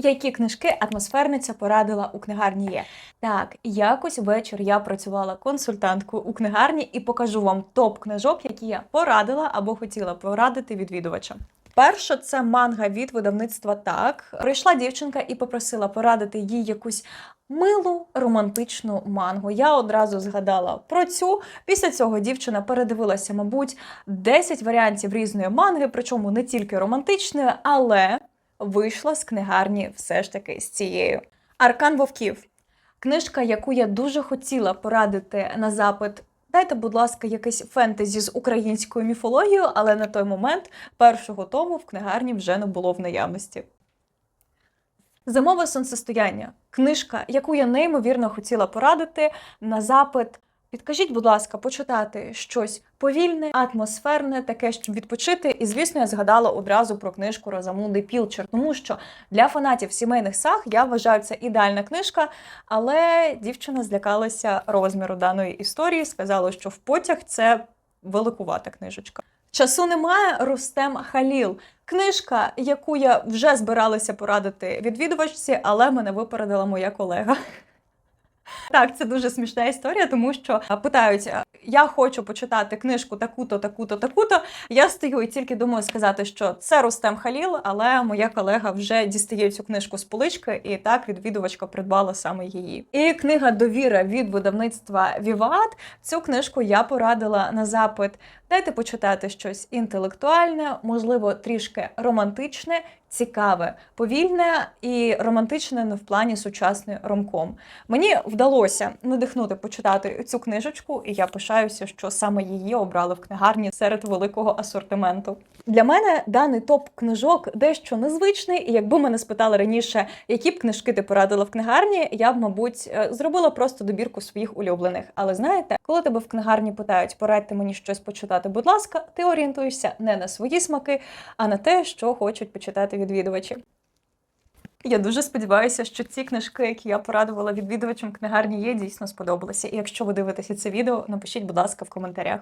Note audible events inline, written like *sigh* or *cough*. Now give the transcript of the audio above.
Які книжки атмосферниця порадила у книгарні є? Так, якось вечір я працювала консультанткою у книгарні і покажу вам топ книжок, які я порадила або хотіла порадити відвідувачам. Перше, це манга від видавництва так. Прийшла дівчинка і попросила порадити їй якусь милу романтичну мангу. Я одразу згадала про цю. Після цього дівчина передивилася, мабуть, 10 варіантів різної манги, причому не тільки романтичної, але вийшла з книгарні все ж таки з цією. Аркан Вовків. Книжка, яку я дуже хотіла порадити на запит. Дайте, будь ласка, якесь фентезі з українською міфологією, але на той момент першого тому в книгарні вже не було в наявності. Зимове сонцестояння. Книжка, яку я неймовірно хотіла порадити на запит. Підкажіть, будь ласка, почитати щось повільне, атмосферне, таке, щоб відпочити. І, звісно, я згадала одразу про книжку Розамунди Пілчер, тому що для фанатів сімейних саг я вважаю це ідеальна книжка, але дівчина злякалася розміру даної історії, сказала, що в потяг це великувата книжечка. Часу немає Рустем Халіл. Книжка, яку я вже збиралася порадити відвідувачці, але мене випередила моя колега. *laughs* Так, це дуже смішна історія, тому що а, питають: я хочу почитати книжку таку-то, таку-то, таку-то. Я стою і тільки думаю сказати, що це Рустем Халіл, але моя колега вже дістає цю книжку з полички, і так відвідувачка придбала саме її. І книга Довіра від видавництва Віват. Цю книжку я порадила на запит. Дайте почитати щось інтелектуальне, можливо, трішки романтичне, цікаве, повільне і романтичне не в плані сучасної ромком. Мені вдалося надихнути почитати цю книжечку, і я пишаюся, що саме її обрали в книгарні серед великого асортименту. Для мене даний топ книжок дещо незвичний, і якби мене спитали раніше, які б книжки ти порадила в книгарні, я б, мабуть, е, зробила просто добірку своїх улюблених. Але знаєте, коли тебе в книгарні питають, порадьте мені щось почитати, будь ласка, ти орієнтуєшся не на свої смаки, а на те, що хочуть почитати відвідувачі. Я дуже сподіваюся, що ці книжки, які я порадувала відвідувачам книгарні, є дійсно сподобалися. І якщо ви дивитеся це відео, напишіть, будь ласка, в коментарях.